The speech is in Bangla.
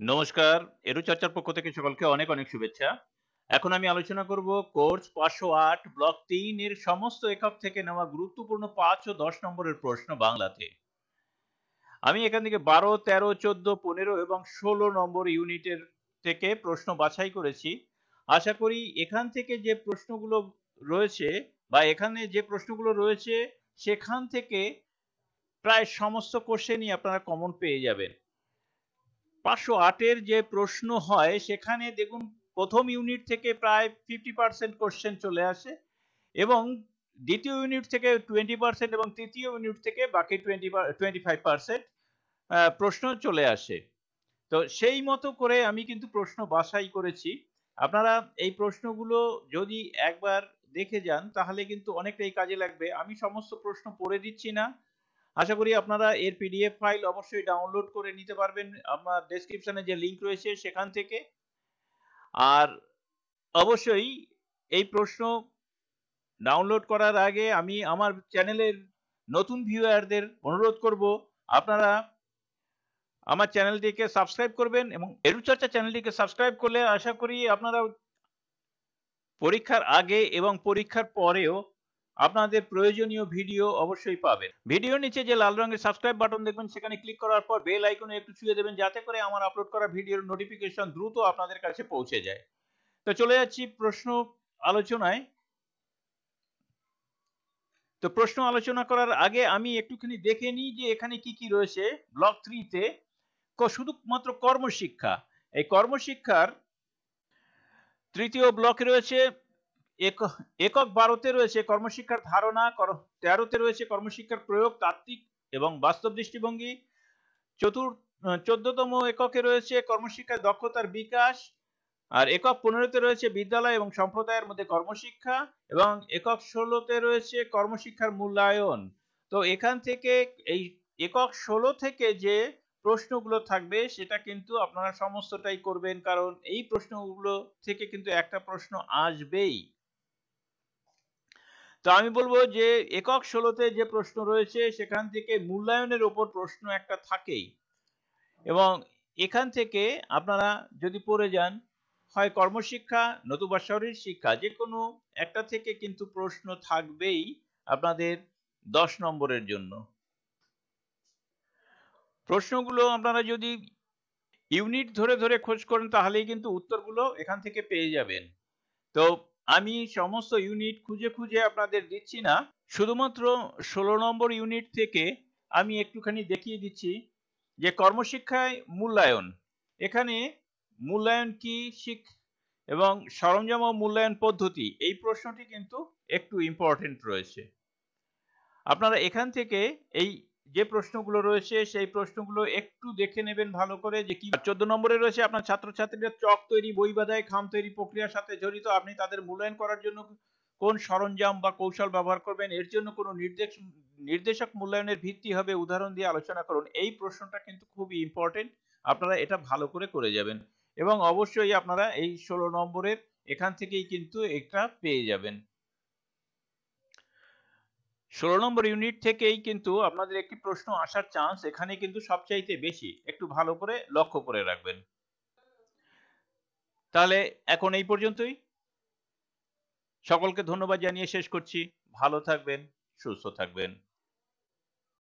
নমস্কার এরু চর্চার পক্ষ থেকে সকলকে অনেক অনেক শুভেচ্ছা। এখন আমি আলোচনা করব কোর্স পাঁচশো আট, ব্লক তিন এর সমস্ত একক থেকে নেওয়া গুরুত্বপূর্ণ পাঁচ ও দশ নম্বরের প্রশ্ন বাংলাতে। আমি এখান থেকে বারো, তেরো, চোদ্দ, পনেরো এবং ষোলো নম্বর ইউনিটের থেকে প্রশ্ন বাছাই করেছি। আশা করি এখান থেকে যে প্রশ্নগুলো রয়েছে বা এখানে যে প্রশ্নগুলো রয়েছে, সেখান থেকে প্রায় সমস্ত কোশ্চেনই আপনারা কমন পেয়ে যাবেন। পাঁচশো আটের যে প্রশ্ন হয়, সেখানে দেখুন প্রথম ইউনিট থেকে প্রায় ফিফটি পার্সেন্ট কোশ্চেন চলে আসে এবং দ্বিতীয় ইউনিট থেকে টোয়েন্টি পার্সেন্ট এবং তৃতীয় ইউনিট থেকে বাকি টোয়েন্টি টোয়েন্টি ফাইভ পার্সেন্ট প্রশ্ন চলে আসে। তো সেই মতো করে আমি কিন্তু প্রশ্ন বাছাই করেছি। আপনারা এই প্রশ্নগুলো যদি একবার দেখে যান, তাহলে কিন্তু অনেকটাই কাজে লাগবে। আমি সমস্ত প্রশ্ন পড়ে দিচ্ছি না। আশা করি আপনারা এর পিডিএফ ফাইল অবশ্যই ডাউনলোড করে নিতে পারবেন। আমার ডেসক্রিপশনে যে লিংক রয়েছে সেখান থেকে। আর অবশ্যই এই প্রশ্ন ডাউনলোড করার আগে আমি আমার চ্যানেলের নতুন ভিউয়ারদের অনুরোধ করব, আপনারা আমার চ্যানেলটিকে সাবস্ক্রাইব করবেন এবং এরুচর্চা চ্যানেলটিকে সাবস্ক্রাইব করলে আশা করি আপনারা পরীক্ষার আগে এবং পরীক্ষার পরেও আপনাদের প্রয়োজনীয় ভিডিও অবশ্যই পাবেন। ভিডিওর নিচে যে লাল রঙের সাবস্ক্রাইব বাটন দেখবেন, সেখানে ক্লিক করার পর বেল আইকনে একটু ছুঁয়ে দেবেন, যাতে করে আমার আপলোড করা ভিডিওর নোটিফিকেশন দ্রুত আপনাদের কাছে পৌঁছে যায়। তো চলে যাচ্ছি প্রশ্ন আলোচনায়। তো প্রশ্ন আলোচনা করার আগে আমি একটুখানি দেখে নিই যে এখানে কি কি রয়েছে। ব্লক থ্রিতে শুধুমাত্র কর্মশিক্ষা। এই কর্মশিক্ষার তৃতীয় ব্লকে রয়েছে একক বারোতে রয়েছে কর্মশিক্ষার ধারণা তেরোতে রয়েছে কর্মশিক্ষার প্রয়োগ, তাত্ত্বিক এবং বাস্তব দৃষ্টিভঙ্গি। চতুর, চোদ্দতম এককে রয়েছে কর্মশিক্ষার দক্ষতার বিকাশ। আর একক পনেরোতে রয়েছে বিদ্যালয় এবং সম্প্রদায়ের মধ্যে কর্মশিক্ষা এবং একক ষোলোতে রয়েছে কর্মশিক্ষার মূল্যায়ন। তো এখান থেকে এই একক ষোলো থেকে যে প্রশ্নগুলো থাকবে, সেটা কিন্তু আপনারা সমস্তটাই করবেন, কারণ এই প্রশ্নগুলো থেকে কিন্তু একটা প্রশ্ন আসবেই। তো আমি বলব যে একক ষোলোতে যে প্রশ্ন রয়েছে, সেখান থেকে মূল্যায়নের ওপর প্রশ্ন একটা থাকেই। এবং এখান থেকে আপনারা যদি পড়ে যান, হয় কর্মশিক্ষা, নতুবা শরীর শিক্ষা যে কোনো একটা থেকে কিন্তু প্রশ্ন থাকবেই আপনাদের দশ নম্বরের জন্য। প্রশ্নগুলো আপনারা যদি ইউনিট ধরে ধরে খোঁজ করেন, তাহলেই কিন্তু উত্তরগুলো এখান থেকে পেয়ে যাবেন। তো আমি সমস্ত ইউনিট খুঁজে খুঁজে আপনাদের দিচ্ছি না। শুধুমাত্র ষোলো নম্বর ইউনিট থেকে আমি একটুখানি দেখিয়ে দিচ্ছি যে কর্মশিক্ষায় মূল্যায়ন। এখানে মূল্যায়ন কি, শিখ, এবং সরঞ্জাম ও মূল্যায়ন পদ্ধতি, এই প্রশ্নটি কিন্তু একটু ইম্পর্টেন্ট রয়েছে। আপনারা এখান থেকে এই যে প্রশ্নগুলো রয়েছে, সেই প্রশ্নগুলো একটু দেখে নেবেন ভালো করে যে কি চোদ্দ নম্বরে রয়েছে আপনার ছাত্রছাত্রীরা চক তৈরি, বই বাদায় খাম তৈরি প্রক্রিয়ার সাথে জড়িত। আপনি তাদের মূল্যায়ন করার জন্য কোন সরঞ্জাম বা কৌশল ব্যবহার করবেন? এর জন্য কোনো নির্দেশ, নির্দেশক মূল্যায়নের ভিত্তি হবে? উদাহরণ দিয়ে আলোচনা করুন। এই প্রশ্নটা কিন্তু খুবই ইম্পর্টেন্ট আপনারা এটা ভালো করে করে যাবেন। এবং অবশ্যই আপনারা এই ষোলো নম্বরের এখান থেকেই কিন্তু এটা পেয়ে যাবেন। ষোলো নম্বর ইউনিট থেকেই কিন্তু আপনাদের একটি প্রশ্ন আসার চান্স এখানে কিন্তু সবচাইতে বেশি। একটু ভালো করে লক্ষ্য করে রাখবেন। তাহলে এখন এই পর্যন্তই। সকলকে ধন্যবাদ জানিয়ে শেষ করছি। ভালো থাকবেন, সুস্থ থাকবেন।